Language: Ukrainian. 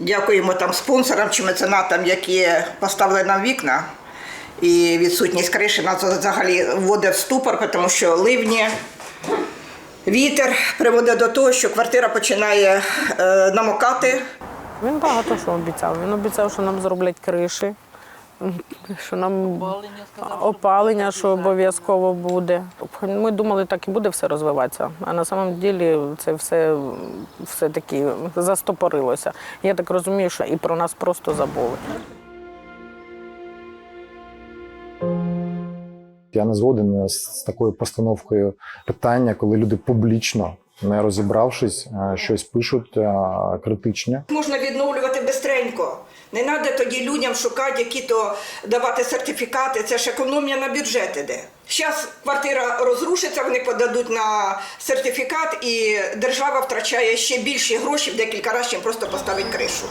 Дякуємо там спонсорам чи меценатам, які поставили нам вікна. І відсутність криші нас взагалі вводить в ступор, тому що ливні, вітер приводить до того, що квартира починає е, намокати. Він багато що обіцяв. Він обіцяв, що нам зроблять криші, що нам опалення, що обов'язково буде. Ми думали, так і буде все розвиватися. А на самом ділі це все, все таки застопорилося. Я так розумію, що і про нас просто забули. Я не згоден з такою постановкою питання, коли люди публічно, не розібравшись, е, щось пишуть е, критичне. Можна відновлювати бистренько. Не треба тоді людям шукати, які то давати сертифікати. Це ж економія на бюджет іде. Зараз квартира розрушиться, вони подадуть на сертифікат, і держава втрачає ще більші гроші в декілька разів, чим просто поставить кришу.